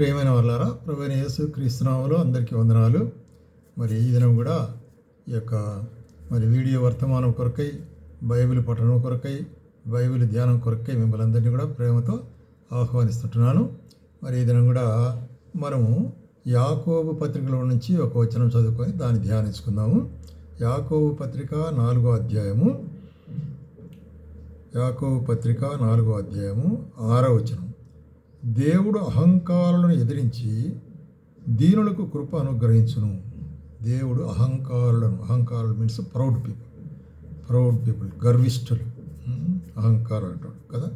ప్రియమైన వాళ్ళారా ప్రభుని యేసు క్రీస్తునాములు అందరికీ వందనాలు. మరి ఈ దినం కూడా ఈ యొక్క మరి వీడియో వర్తమానం కొరకై బైబిల్ పఠనం కొరకై బైబిల్ ధ్యానం కొరకై మిమ్మల్ని అందరినీ కూడా ప్రేమతో ఆహ్వానిస్తుంటున్నాను. మరి ఈ దినం కూడా మనము యాకోబు పత్రికలో నుంచి ఒక వచనం చదువుకొని దాన్ని ధ్యానించుకుందాము. యాకోబు పత్రిక నాలుగో అధ్యాయము. యాకోబు పత్రిక నాలుగో అధ్యాయము ఆరో వచనం. దేవుడు అహంకారులను ఎదిరించి దీనులకు కృప అనుగ్రహించును. దేవుడు అహంకారులను అహంకారులు means proud people proud people గర్విష్ఠులు. అహంకారం అంటాడు కదా?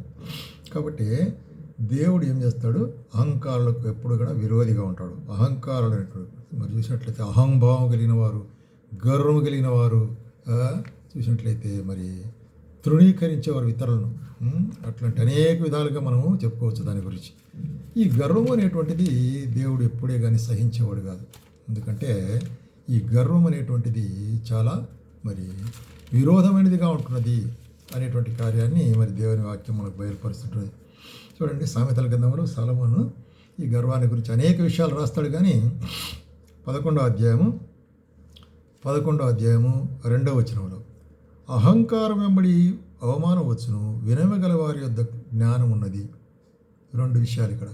కాబట్టి దేవుడు ఏం చేస్తాడు? అహంకారులకు ఎప్పుడు కూడా విరోధిగా ఉంటాడు. అహంకారులు అంటాడు మరి చూసినట్లయితే అహంభావం కలిగిన వారు గర్వం కలిగిన వారు చూసినట్లయితే మరి తృణీకరించేవారు ఇతరులను. అట్లాంటి అనేక విధాలుగా మనము చెప్పుకోవచ్చు దాని గురించి. ఈ గర్వం అనేటువంటిది దేవుడు ఎప్పుడే కానీ సహించేవాడు కాదు. ఎందుకంటే ఈ గర్వం అనేటువంటిది చాలా మరి విరోధమైనదిగా ఉంటున్నది అనేటువంటి కార్యాన్ని మరి దేవుని వాక్యం మనకు బయలుపరుస్తుంటుంది. చూడండి సామెతల గ్రంథంలో సలమను ఈ గర్వాన్ని గురించి అనేక విషయాలు రాస్తాడు కానీ పదకొండో అధ్యాయము పదకొండో అధ్యాయము రెండవ వచనంలో అహంకారం వెంబడి అవమానం వచ్చును వినయగల వారి యొద్ద జ్ఞానం ఉన్నది రెండు విషయాలు ఇక్కడ.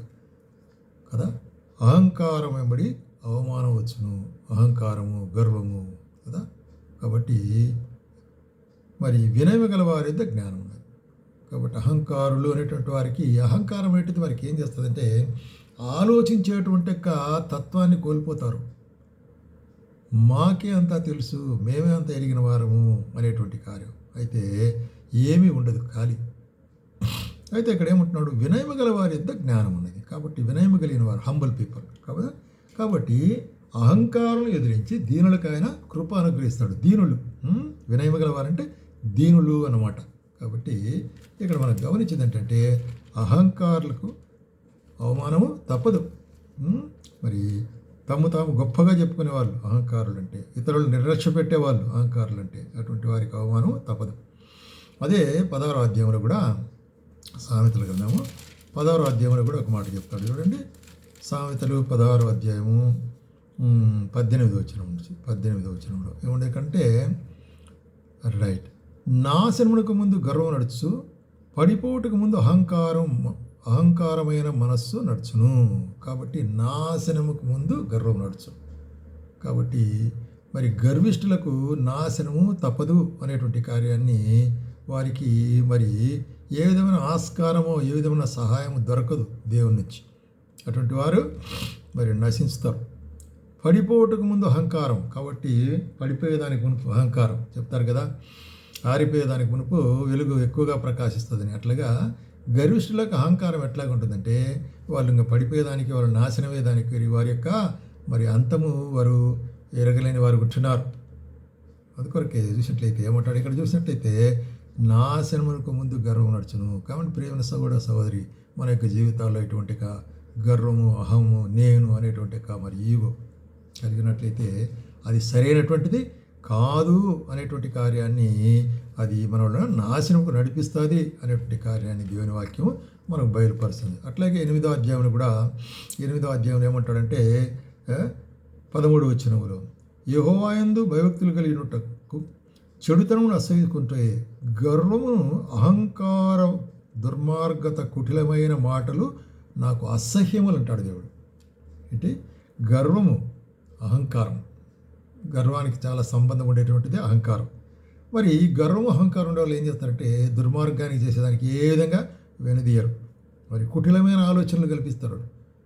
కదా? అహంకారం వెంబడి అవమానం వచ్చును అహంకారము గర్వము. కదా? కాబట్టి మరి వినయం గల వారి యొక్క జ్ఞానం ఉన్నది కాబట్టి అహంకారులు అనేటువంటి వారికి అహంకారం అనేటువంటి వారికి ఏం చేస్తుందంటే ఆలోచించేటువంటి యొక్క తత్వాన్ని కోల్పోతారు. మాకే అంతా తెలుసు మేమే అంత ఎరిగిన వారము అనేటువంటి కార్యం. అయితే ఏమీ ఉండదు ఖాళీ. అయితే ఇక్కడ ఏమంటున్నాడు వినయము గల వారి యొద్ద జ్ఞానం ఉన్నది. కాబట్టి వినయము కలిగిన వారు హంబల్ పీపుల్ కాబట్టి కాబట్టి అహంకారం ఎదిరించి దీనులకైనా కృప అనుగ్రహిస్తాడు. దీనులు ఉమ్, వినయము గల వారంటే దీనులు అన్నమాట. కాబట్టి ఇక్కడ మనం గమనించింది ఏంటంటే అహంకారులకు అవమానము తప్పదు. మరి తమ్ము తాము గొప్పగా చెప్పుకునే వాళ్ళు అహంకారులు అంటే ఇతరులు నిర్లక్ష్య పెట్టేవాళ్ళు అహంకారులు అంటే అటువంటి వారికి అవమానం తప్పదు. అదే పదహారో అధ్యాయంలో కూడా సామెతలు కదాము పదహారో అధ్యాయంలో కూడా ఒక మాట చెప్తాడు చూడండి. సామెతలు పదహారో అధ్యాయము పద్దెనిమిది వచ్చిన నుంచి పద్దెనిమిది వచ్చినంలో ఏముండే కంటే రైట్. నాశనమునకు ముందు గర్వం నడుచు పడిపోటుకు ముందు అహంకారం అహంకారమైన మనస్సు నడుచును. కాబట్టి నాశనముకు ముందు గర్వం నడుచు. కాబట్టి మరి గర్విష్ఠులకు నాశనము తప్పదు అనేటువంటి కార్యాన్ని వారికి మరి ఏ విధమైన ఆస్కారమో ఏ విధమైన సహాయము దొరకదు దేవుని నుంచి. అటువంటి వారు మరి నశిస్తారు పడిపోవటకు ముందు అహంకారం. కాబట్టి పడిపోయేదానికి మునుపు అహంకారం. చెప్తారు కదా ఆరిపోయేదానికి మునుపు వెలుగు ఎక్కువగా ప్రకాశిస్తుందని. అట్లాగా గరిష్ఠులకు అహంకారం ఎట్లాగా ఉంటుందంటే వాళ్ళు ఇంకా పడిపోయేదానికి వాళ్ళు నాశనమయ్యేదానికి వారి యొక్క మరి అంతము వారు ఎరగలేని వారు కూర్చున్నారు అందుకొరకే చూసినట్లయితే ఏమంటాడు? ఇక్కడ చూసినట్లయితే నాశనమునకు ముందు గర్వం నడుచును. కాబట్టి ప్రేమ సహోదర సహోదరి మన యొక్క జీవితాల్లో ఎటువంటి గర్వము అహము నేను అనేటువంటి మరి ఈగో కలిగినట్లయితే అది సరైనటువంటిది కాదు అనేటువంటి కార్యాన్ని అది మన నాశనంకు నడిపిస్తుంది అనేటువంటి కార్యాన్ని దేవుని వాక్యం మనకు బయలుపరుస్తుంది. అట్లాగే ఎనిమిదో అధ్యాయంలో కూడా ఎనిమిదో అధ్యాయంలో ఏమంటాడంటే పదమూడు వచ్చినములో యహోవాయందు భయభక్తులు కలిగినట్టు చెడుతనమును అసహించుకుంటే గర్వమును అహంకార దుర్మార్గత కుటిలమైన మాటలు నాకు అసహ్యములు అంటాడు దేవుడు. ఏంటి గర్వము అహంకారం. గర్వానికి చాలా సంబంధం ఉండేటువంటిది అహంకారం. మరి ఈ గర్వం అహంకారం ఉండే వాళ్ళు ఏం చేస్తారంటే దుర్మార్గానికి చేసేదానికి ఏ విధంగా వెనుదీయరు. మరి కుటిలమైన ఆలోచనలు కల్పిస్తారు.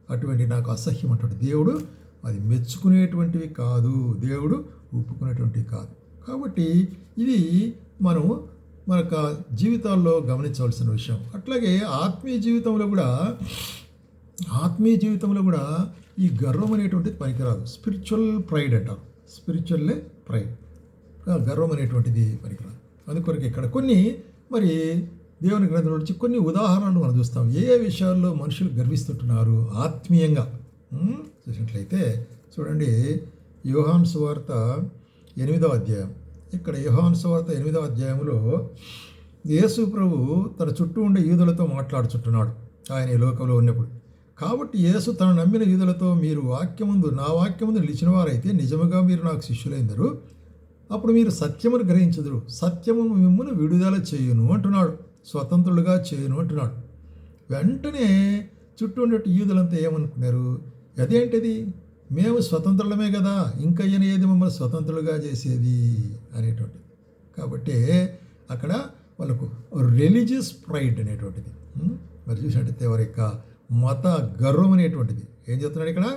అటువంటి నాకు అసహ్యం అంటాడు. దేవుడు అది మెచ్చుకునేటువంటివి కాదు. దేవుడు ఒప్పుకునేటువంటివి కాదు. కాబట్టి ఇది మనం మన యొక్క జీవితాల్లో గమనించవలసిన విషయం. అట్లాగే ఆత్మీయ జీవితంలో కూడా ఆత్మీయ జీవితంలో కూడా ఈ గర్వం అనేటువంటిది పనికిరాదు. స్పిరిచువల్ ప్రైడ్ అంటారు. స్పిరిచువల్లే ప్రైడ్. గర్వం అనేటువంటిది పనికిరాదు. అందుకొరకు ఇక్కడ కొన్ని మరి దేవుని గ్రంథంలో నుంచి కొన్ని ఉదాహరణలు మనం చూస్తాం. ఏ ఏ విషయాల్లో మనుషులు గర్విస్తుంటున్నారు? ఆత్మీయంగా. చూసినట్లయితే చూడండి యోహాన్ సువార్త ఎనిమిదవ అధ్యాయం. ఇక్కడ యోహాన్ సువార్త ఎనిమిదవ అధ్యాయంలో యేసు ప్రభు తన చుట్టూ ఉండే యూదులతో మాట్లాడుచుంటున్నాడు. ఆయన ఈ లోకంలో ఉన్నప్పుడు. కాబట్టి యేసు తన నమ్మిన యూదులతో మీరు వాక్యముందు నా వాక్యముందు నిలిచిన వారైతే నిజముగా మీరు నాకు శిష్యులైందరు. అప్పుడు మీరు సత్యమును గ్రహించదురు. సత్యము మిమ్మల్ని విడుదల చేయును అంటున్నాడు. స్వతంత్రులుగా చేయును అంటున్నాడు. వెంటనే చుట్టూ ఉన్నట్టు యూదులంతా ఏమనుకున్నారు? అదేంటిది? మేము స్వతంత్రులమే కదా ఇంకా ఏది మమ్మల్ని స్వతంత్రులుగా చేసేది అనేటువంటిది. కాబట్టి అక్కడ వాళ్ళకు రిలీజియస్ ప్రైడ్ అనేటువంటిది. మరి చూసినట్టయితే వారి యొక్క మత గర్వం అనేటువంటిది. ఏం చెప్తున్నాడు ఇక్కడ?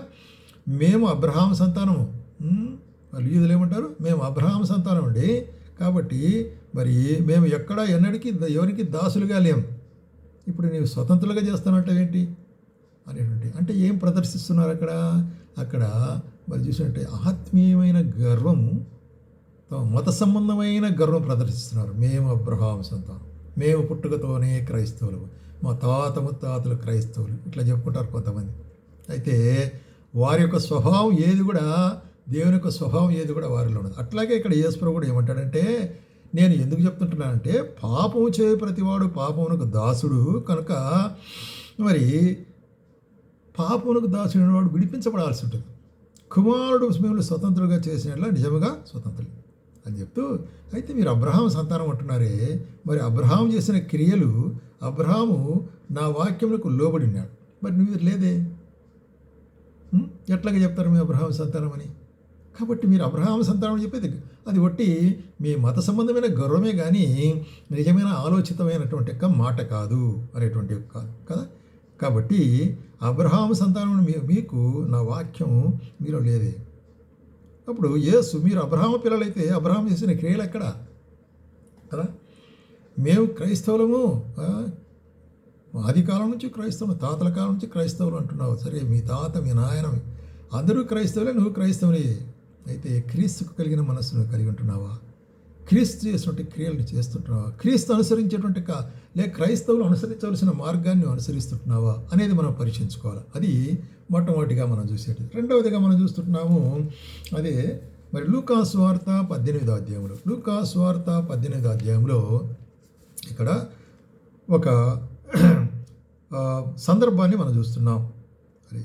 మేము అబ్రహాం సంతానము. వాళ్ళు యూదులు ఏమంటారు? మేము అబ్రహాం సంతానం అండి. కాబట్టి మరి మేము ఎక్కడ ఎన్నడికి ఎవరికి దాసులుగా లేము ఇప్పుడు నీవు స్వతంత్రులుగా చేస్తానంటావేంటి అనేటువంటి. అంటే ఏం ప్రదర్శిస్తున్నారు అక్కడ? అక్కడ మరి చూసినట్టే ఆత్మీయమైన గర్వము తమ మత సంబంధమైన గర్వం ప్రదర్శిస్తున్నారు. మేము అబ్రహాం సంతానం. మేము పుట్టుకతోనే క్రైస్తవులు. మా తాత ముత్తాతలు క్రైస్తవులు. ఇట్లా చెప్పుకుంటారు కొంతమంది. అయితే వారి యొక్క స్వభావం ఏది కూడా దేవుని యొక్క స్వభావం ఏది కూడా వారిలో ఉన్నది అట్లాగే ఇక్కడ యేసుప్రభు కూడా ఏమంటాడంటే నేను ఎందుకు చెప్తుంటున్నానంటే పాపము చేయ ప్రతివాడు పాపమునకు దాసుడు. కనుక మరి పాపమునకు దాసుడైన వాడు విడిపించబడాల్సి ఉంటుంది. కుమారుడు మిమ్మల్ని స్వతంత్రులుగా చేసినట్ల నిజముగా స్వతంత్రులు. అని చెప్తూ అయితే మీరు అబ్రహాం సంతానం అంటున్నారే. మరి అబ్రహాం చేసిన క్రియలు అబ్రహాము నా వాక్యములకు లోబడి ఉన్నాడు. మరి నువ్వు లేదే? ఎట్లాగా చెప్తారు మీ అబ్రహాం సంతానం అని? కాబట్టి మీరు అబ్రహాం సంతానం అని చెప్పేది అది ఒట్టి మీ మత సంబంధమైన గౌరవమే కానీ నిజమైన ఆలోచితమైనటువంటి యొక్క మాట కాదు అనేటువంటి కాదు కదా? కాబట్టి అబ్రహాము సంతానం మీ- మీకు నా వాక్యం మీలో లేదే. అప్పుడు యేసు మీరు అబ్రహాం పిల్లలైతే అబ్రహాం చేసిన క్రియలు ఎక్కడ? కదా? మేము క్రైస్తవులము ఆది కాలం నుంచి క్రైస్తవులు తాతల కాలం నుంచి క్రైస్తవులు అంటున్నావు. సరే మీ తాత మీ నాయన అందరూ క్రైస్తవులే నువ్వు క్రైస్తవులే. అయితే క్రీస్తుకు కలిగిన మనస్సును కలిగి ఉంటున్నావా? క్రీస్తు చేసినటువంటి క్రియలను చేస్తుంటున్నావా క్రీస్తు అనుసరించేటువంటి లేక క్రైస్తవులు అనుసరించవలసిన మార్గాన్ని అనుసరిస్తుంటున్నావా అనేది మనం పరీక్షించుకోవాలి అది మొట్టమొదటిగా మనం చూసేది. రెండవదిగా మనం చూస్తుంటున్నాము అదే మరి లూకాస్ వార్త పద్దెనిమిదో అధ్యాయంలో. లూకాస్ వార్త పద్దెనిమిదో అధ్యాయంలో ఇక్కడ ఒక సందర్భాన్ని మనం చూస్తున్నాం. అది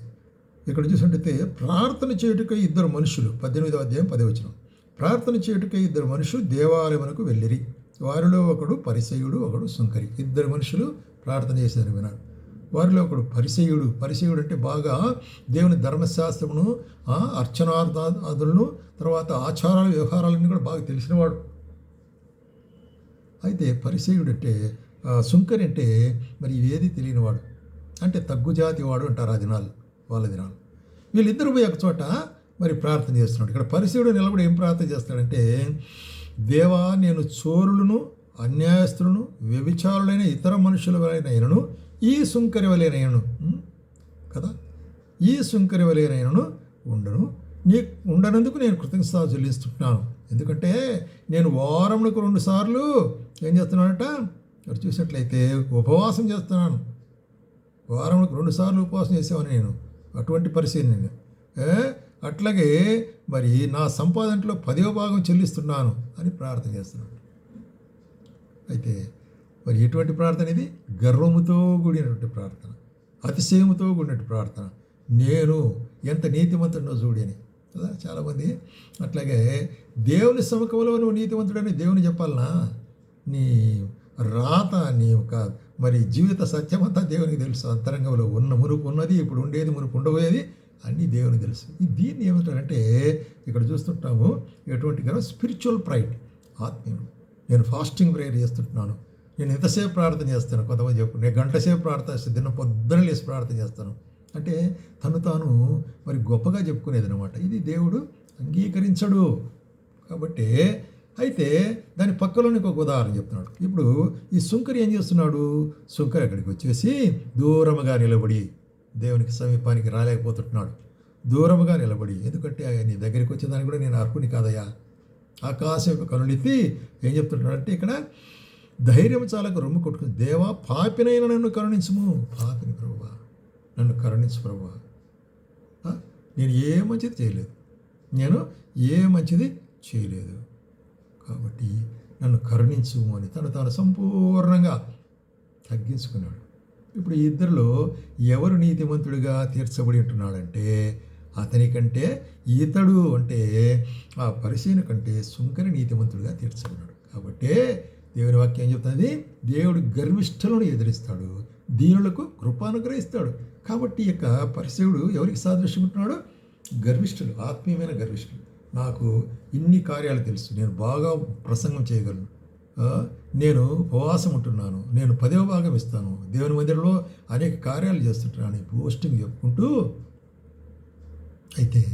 ఇక్కడ చూసినట్టయితే ప్రార్థన చేయుటకు ఇద్దరు మనుషులు పద్దెనిమిదో అధ్యాయం పదే వచ్చినాం ప్రార్థన చేయుటకై ఇద్దరు మనుషులు దేవాలయమునకు వెళ్ళిరి. వారిలో ఒకడు పరిసయుడు ఒకడు సుంకరి. ఇద్దరు మనుషులు ప్రార్థన చేశారు వినాడు వారిలో ఒకడు పరిసయుడు పరిసయుడు అంటే బాగా దేవుని ధర్మశాస్త్రమును అర్చనార్థాదులను తర్వాత ఆచారాలు వ్యవహారాలన్నీ కూడా బాగా తెలిసినవాడు. అయితే పరిసయుడు అంటే సుంకరి అంటే మరి ఏది తెలియనివాడు? అంటే తగ్గు జాతి వాడు అంటారు ఆ దినాలు వాళ్ళ దినాలు వీళ్ళిద్దరు పోయి ఒక చోట మరి ప్రార్థన చేస్తున్నాడు. ఇక్కడ పరిచయుడు నిలబడి ఏం ప్రార్థన చేస్తాడంటే దేవా నేను చోరులను అన్యాయస్తులను వ్యభిచారులైన ఇతర మనుషుల వలైనను ఈ సుంకరి వలైనను కదా? ఈ సుంకరి వలైనను ఉండను. నీ ఉండనందుకు నేను కృతజ్ఞత చెల్లిస్తున్నాను. ఎందుకంటే నేను వారములకు రెండు సార్లు ఏం చేస్తున్నానట ఇక్కడ చూసినట్లయితే ఉపవాసం చేస్తున్నాను. వారములకు రెండు సార్లు ఉపవాసం చేసేవాని నేను. అటువంటి పరిస్థితి నేను. అట్లాగే మరి నా సంపాదనలో పదవ భాగం చెల్లిస్తున్నాను అని ప్రార్థన చేస్తున్నాడు. అయితే మరి ఎటువంటి ప్రార్థన ఇది? గర్వముతో కూడినటువంటి ప్రార్థన అతిశయముతో కూడినటువంటి ప్రార్థన. నేను ఎంత నీతిమంతుడినో చూడని కదా? చాలామంది అట్లాగే దేవుని సముఖంలో నువ్వు నీతివంతుడని దేవుని చెప్పాలనా? నీ రాత నీ యొక్క మరి జీవిత సత్యమంతా దేవునికి తెలుసు. అంతరంగంలో ఉన్న మునుపు ఉన్నది ఇప్పుడు ఉండేది మునుపు ఉండబోయేది అన్నీ దేవుని తెలుసు. ఈ దీన్ని ఏమంటారంటే ఇక్కడ చూస్తుంటాము ఎటువంటి కదా స్పిరిచువల్ ప్రైడ్ ఆత్మీయుడు నేను ఫాస్టింగ్ ప్రేయర్ చేస్తుంటున్నాను. నేను ఎంతసేపు ప్రార్థన చేస్తాను? కొంతమంది చెప్పు నేను గంట సేపు ప్రార్థన చేస్తాను దిన పొద్దున లేసి ప్రార్థన చేస్తాను. అంటే తను తాను మరి గొప్పగా చెప్పుకునేది అనమాట ఇది దేవుడు అంగీకరించడు. కాబట్టి అయితే దాని పక్కలో నీకు ఒక ఉదాహరణ చెప్తున్నాడు. ఇప్పుడు ఈ సుంకరి ఏం చేస్తున్నాడు? సుంకరి అక్కడికి వచ్చేసి దూరముగా నిలబడి దేవునికి సమీపానికి రాలేకపోతున్నాడు. దూరముగా నిలబడి ఎందుకంటే ఆయన నీ దగ్గరికి వచ్చిన కూడా నేను అర్హుని కాదయ్యా. ఆకాశం కనులెత్తి ఏం చెప్తున్నాడంటే ఇక్కడ ధైర్యం చాలకు రొమ్ము కొట్టుకుని దేవా పాపినైన నన్ను కరుణించుము. పాపిని ప్రభువా నన్ను కరుణించు ప్రభువా. నేను ఏ మంచిది చేయలేదు. నేను ఏ మంచిది చేయలేదు. కాబట్టి నన్ను కరుణించు అని తను తాను సంపూర్ణంగా తగ్గించుకున్నాడు. ఇప్పుడు ఈ ఇద్దరిలో ఎవరు నీతిమంతుడిగా తీర్చబడి ఉంటున్నాడంటే అతని కంటే ఇతడు అంటే ఆ పరిశీలన కంటే సుంకరి నీతిమంతుడిగా తీర్చబడినాడు కాబట్టి దేవుని వాక్యం ఏం చెప్తుంది దేవుడు గర్విష్ఠులను ఎదిరిస్తాడు. దీనులకు కృపానుగ్రహిస్తాడు. కాబట్టి ఈ యొక్క పరిశీవుడు ఎవరికి సాదృశ్యం ఉంటున్నాడు? గర్విష్ఠులు ఆత్మీయమైన గర్విష్ఠులు. నాకు ఇన్ని కార్యాలు తెలుసు. నేను బాగా ప్రసంగం చేయగలను. నేను ఉపవాసం ఉంటున్నాను. నేను పదవ భాగం ఇస్తాను. దేవుని మందిరంలో అనేక కార్యాలు చేస్తుంటాను. పోస్టింగ్ చెప్పుకుంటూ అయితే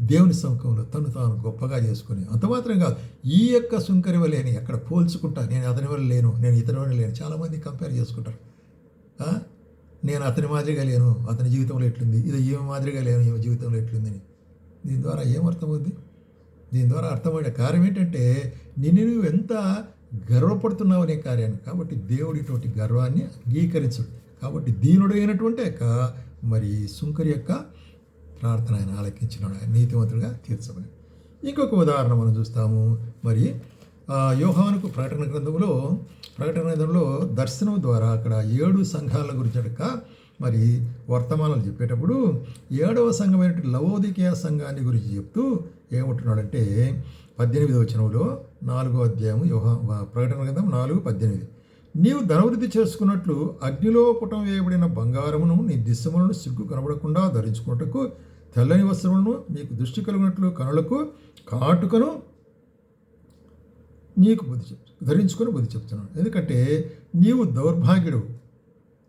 దేవుని సముఖంలో తను తాను గొప్పగా చేసుకుని అంతమాత్రం కాదు ఈ యొక్క సుంకరి వలేని అక్కడ పోల్చుకుంటా నేను అతని వల్ల లేను నేను ఇతని వల్ల లేను. చాలామంది కంపేర్ చేసుకుంటారు. నేను అతని మాదిరిగా లేను అతని జీవితంలో ఎట్లుంది ఇది ఈమె మాదిరిగా లేను ఈమె జీవితంలో ఎట్లుందని. దీని ద్వారా ఏం అర్థమవుద్ది? దీని ద్వారా అర్థమైన కార్యం ఏంటంటే నిన్ను నువ్వు ఎంత గర్వపడుతున్నావు అనే కార్యాన్ని. కాబట్టి దేవుడు ఇటువంటి గర్వాన్ని అంగీకరించడు. కాబట్టి దీనుడైనటువంటి యొక్క మరి సుంకరి యొక్క ప్రార్థన ఆయన ఆలకించినాడు. ఆయన నీతివంతుడిగా తీర్చమని ఇంకొక ఉదాహరణ మనం చూస్తాము. మరి యోహానుకు ప్రకటన గ్రంథంలో ప్రకటన గ్రంథంలో దర్శనం ద్వారా అక్కడ ఏడు సంఘాల గురించి అడక మరి వర్తమానాలు చెప్పేటప్పుడు ఏడవ సంఘమైనటువంటి లవోదికేయ సంఘాన్ని గురించి చెప్తూ ఏమంటున్నాడంటే పద్దెనిమిది వచనంలో నాలుగో అధ్యాయం యోహా ప్రకటన గ్రంథం నాలుగు పద్దెనిమిది. నీవు ధనవృద్ధి చేసుకున్నట్లు అగ్నిలో పుటం వేయబడిన బంగారమును నీ దిశములను సిగ్గు కనబడకుండా ధరించుకున్నట్టుకు తెల్లని వస్త్రములను నీకు దృష్టి కలిగినట్లు కనులకు కాటుకను నీకు బుద్ధి చెప్తు ధరించుకొని బుద్ధి చెప్తున్నాను. ఎందుకంటే నీవు దౌర్భాగ్యుడు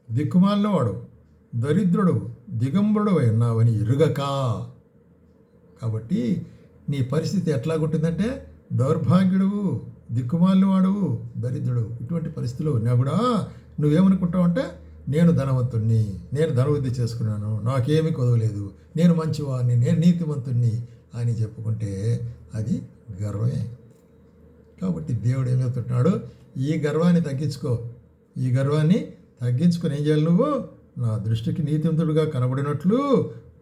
దిక్కుమాలినవాడు దరిద్రుడు దిగంబరుడు ఉన్నావని ఎరుగక. కాబట్టి నీ పరిస్థితి ఎట్లాగుంటుందంటే దౌర్భాగ్యుడువు దిక్కుమాలిన వాడువు దరిద్రుడు ఇటువంటి పరిస్థితులు ఉన్నా కూడా నువ్వేమనుకుంటావు అంటే నేను ధనవంతుణ్ణి నేను ధనవృద్ధి చేసుకున్నాను నాకేమీ కొదవలేదు నేను మంచివాడిని నేను నీతివంతుణ్ణి అని చెప్పుకుంటే అది గర్వమే. కాబట్టి దేవుడు ఏం చెప్తున్నాడు? ఈ గర్వాన్ని తగ్గించుకో. ఈ గర్వాన్ని తగ్గించుకొని ఏం చేయాలి నువ్వు? నా దృష్టికి నీతివంతుడుగా కనబడినట్లు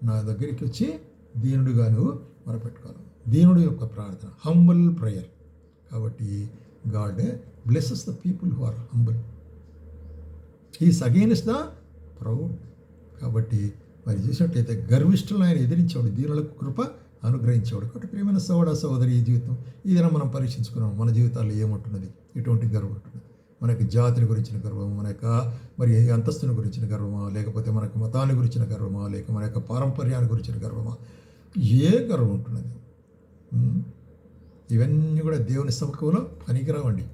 నా దగ్గరికి వచ్చి దీనుడుగా నువ్వు మొరపెట్టుకోవాలి. దీనుడు యొక్క ప్రార్థన హంబుల్ ప్రేయర్ కాబట్టి God blesses the people who are humble he's against the proud కాబట్టి మరి చూసినట్లయితే గర్విష్ఠులను ఆయన ఎదిరించేవాడు దీనులకు కృప అనుగ్రహించేవాడు. కాబట్టి ప్రియమైన సోదర సోదరి ఈ జీవితం ఇదైనా మనం పరీక్షించుకున్నాం. మన జీవితాల్లో ఏముంటున్నది? ఇటువంటి గర్వం ఉంటుంది. మన యొక్క జాతిని గురించిన గర్వం మన యొక్క మరి అంతస్తుని గురించిన గర్వమా? లేకపోతే మన యొక్క మతాన్ని గురించిన గర్వమా? లేక మన యొక్క పారంపర్యాన్ని గురించిన గర్వమా? ఏ గర్వం ఉంటున్నది? ఇవన్నీ కూడా దేవుని సముఖంలో పనికిరావండి.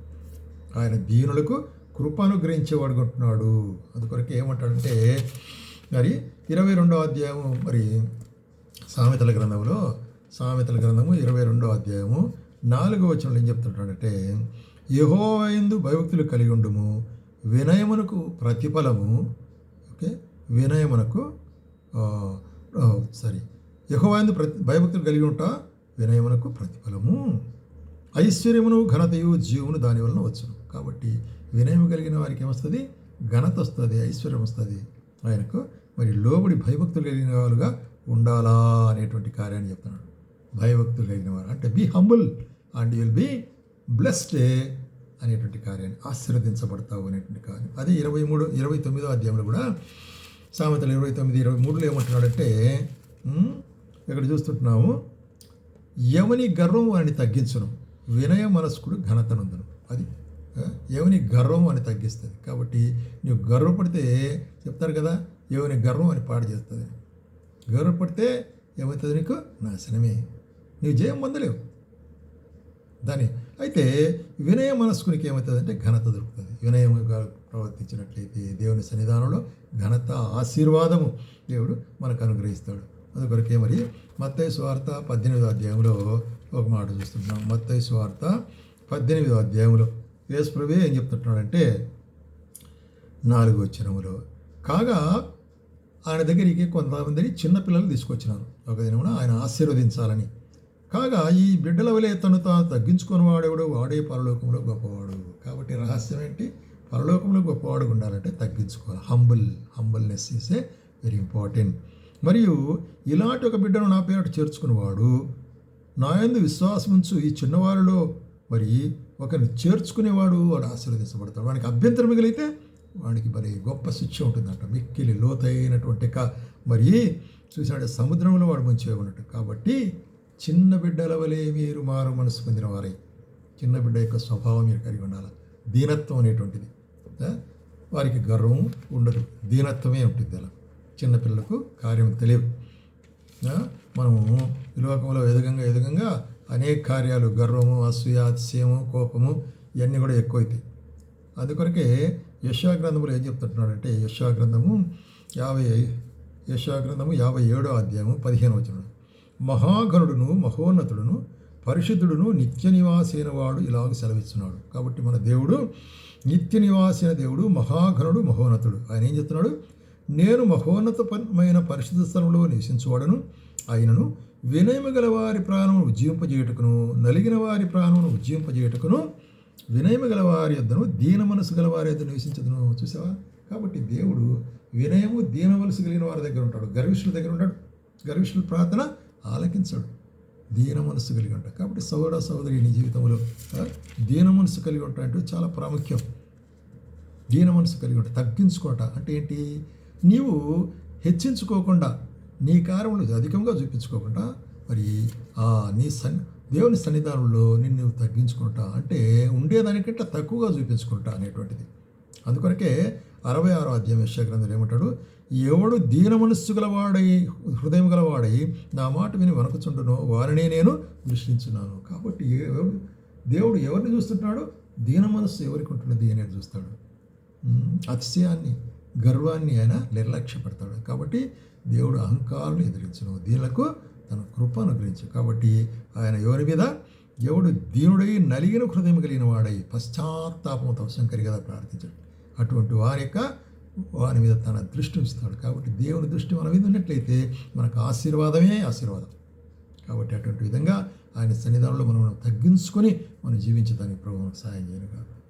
ఆయన దీనులకు కృపానుగ్రహించేవాడు కొంటున్నాడు అందుకొరకు ఏమంటాడంటే మరి ఇరవై రెండో అధ్యాయము మరి సామెతల గ్రంథంలో సామెతల గ్రంథము ఇరవై రెండో అధ్యాయము నాలుగో వచనంలో ఏం చెప్తుంటాడంటే యహోవైందు భయభక్తులు కలిగి ఉండుము వినయమునకు ప్రతిఫలము ఓకే వినయమునకు సారీ యహోవైందు ప్రతి భయభక్తులు కలిగి ఉంటా వినయమునకు ప్రతిఫలము. ఐశ్వర్యమును ఘనతయు జీవమును దాని వలన వచ్చును. కాబట్టి వినయం కలిగిన వారికి ఏమొస్తుంది? ఘనత వస్తుంది ఐశ్వర్యం వస్తుంది. ఆయనకు మరి లోబడి భయభక్తులు కలిగిన వారుగా ఉండాలా అనేటువంటి కార్యాన్ని చెప్తున్నాడు. భయభక్తులు కలిగిన వారు. అంటే be humble and will be blessed అనేటువంటి కార్యాన్ని ఆశీర్వదించబడతావు అనేటువంటి కార్యం. అదే ఇరవై మూడు ఇరవై తొమ్మిదో అధ్యాయంలో కూడా సామెతలు ఇరవై తొమ్మిది ఇరవై మూడులో ఏమంటున్నాడంటే ఇక్కడ చూస్తుంటున్నాము. ఎవని గర్వం వాడిని తగ్గించను. వినయ మనస్కుడు ఘనతనందును. అది యవని ఎవని గర్వం అని తగ్గిస్తుంది. కాబట్టి నువ్వు గర్వపడితే చెప్తారు కదా ఎవని గర్వం అని పాడు చేస్తుంది. గర్వపడితే ఏమవుతుంది నీకు? నాశనమే. నీవు జయం పొందలేవు. దాని అయితే వినయ మనస్కునికి ఏమవుతుందంటే ఘనత దొరుకుతుంది. వినయముగా ప్రవర్తించినట్లయితే దేవుని సన్నిధానంలో ఘనత ఆశీర్వాదము దేవుడు మనకు అనుగ్రహిస్తాడు. అందుకొరకే మరి మత్తయి స్వార్త పద్దెనిమిదో అధ్యాయంలో ఒక మాట చూస్తున్నాం. మత్తయి స్వార్త పద్దెనిమిదో అధ్యాయంలో. యేసుప్రభే ఏం చెప్తుంటున్నాడంటే నాలుగు వచ్చినములో కాగా ఆయన దగ్గరికి కొంతమంది చిన్నపిల్లలు తీసుకొచ్చినారు ఒక దినమున ఆయన ఆశీర్వదించాలని. కాగా ఈ బిడ్డల వలె తను తాను తగ్గించుకుని వాడేవాడు వాడే పరలోకంలో గొప్పవాడు. కాబట్టి రహస్యం ఏంటి? పరలోకంలో గొప్పవాడు ఉండాలంటే తగ్గించుకోవాలి. Humble humbleness is a very important మరియు ఇలాంటి ఒక బిడ్డను నా పేరట చేర్చుకునేవాడు నా విశ్వాసముంచు విశ్వాసం ఉంచు ఈ చిన్నవారిలో మరి ఒకరిని చేర్చుకునేవాడు వాడు ఆశీర్వదించబడతాడు. వానికి అభ్యంతరం మిగిలితే వాడికి మరి గొప్ప శిక్ష ఉంటుందంట. మిక్కిలి లోతైనటువంటి క మరి చూసినట్టు సముద్రంలో వాడు మంచిగా ఉన్నట్టు కాబట్టి చిన్న బిడ్డల వలె మీరు మారు మనసు పొందిన వారే. చిన్న బిడ్డ యొక్క స్వభావం మీరు కలిగి ఉండాలి. దీనత్వం అనేటువంటిది. వారికి గర్వం ఉండదు. దీనత్వమే ఉంటుంది అలా. చిన్నపిల్లలకు కార్యం తెలియదు. మనము ఈ లోకంలో ఎదగంగా ఎదగంగా అనేక కార్యాలు గర్వము అసూయ అతిశయము కోపము ఇవన్నీ కూడా ఎక్కువైతాయి. అందుకొరకే యశాగ్రంథములు ఏం చెప్తున్నాడంటే యశాగ్రంథము యాభై యశాగ్రంథము యాభై ఏడో అధ్యాయము పదిహేను వచనం మహాగణుడును మహోన్నతుడును పరిశుద్ధుడును నిత్య నివాసైన వాడు ఇలాగ సెలవిస్తున్నాడు కాబట్టి మన దేవుడు నిత్య నివాసైన దేవుడు మహాగణుడు మహోన్నతుడు. ఆయన ఏం చెప్తున్నాడు? నేను మహోన్నతమైన పరిశుద్ధ స్థలంలో నివసించువాడను ఆయనను వినయము గల వారి ప్రాణమును ఉజ్జీంపజేయుటకును నలిగిన వారి ప్రాణమును ఉజ్జీంపజేయుటకును వినయము గల వారి యొద్దను దీన మనసు గల వారి యొద్ద నివసించదును. చూసావా? కాబట్టి దేవుడు వినయము దీన మనసు కలిగిన వారి దగ్గర ఉంటాడు. గర్విష్ఠుల దగ్గర ఉంటాడు. గర్విష్ఠుల ప్రార్థన ఆలకించాడు. దీన మనసు కలిగి ఉంటాడు. కాబట్టి సోదర సోదరి నీ జీవితంలో దీన మనసు కలిగి ఉంటా అంటే చాలా ప్రాముఖ్యం. దీన మనసు కలిగి ఉంటాడు తగ్గించుకోట అంటే ఏంటి? నీవు హెచ్చించుకోకుండా నీ కార్యములు అధికంగా చూపించుకోకుండా మరి ఆ నీ సన్ దేవుని సన్నిధానంలో నిన్ను నువ్వు తగ్గించుకుంటా అంటే ఉండేదానికంటే తక్కువగా చూపించుకుంటా అనేటువంటిది. అందుకొరకే అరవై ఆరో అధ్యాయం యశాగ్రంథులు ఏమంటాడు? ఎవడు దీన మనస్సు గలవాడై హృదయం గలవాడై నా మాట విని వనకుచుండునో వారినే నేను దృష్టించున్నాను. కాబట్టి ఎవడు దేవుడు ఎవరిని చూస్తుంటాడో? దీన మనస్సు ఎవరికి ఉంటున్నది అనేది చూస్తాడు. అతిశయాన్ని గర్వాన్ని ఆయన నిర్లక్ష్యపెడతాడు. కాబట్టి దేవుడు అహంకారం ఎదిరించను. దీనిలకు తన కృప అనుగ్రహించు. కాబట్టి ఆయన ఎవరి మీద? ఎవడు దీనుడై నలిగిన హృదయం కలిగిన వాడై పశ్చాత్తాపంతో అవసరం కలిగేదా ప్రార్థించాడు. అటువంటి వారి యొక్క వారి మీద తన దృష్టి ఉంచుతాడు. కాబట్టి దేవుని దృష్టి మన మీద ఉన్నట్లయితే మనకు ఆశీర్వాదమే ఆశీర్వాదం. కాబట్టి అటువంటి విధంగా ఆయన సన్నిధానంలో మనం తగ్గించుకొని మనం జీవించడానికి ప్రభు సహాయం చేయను కాదు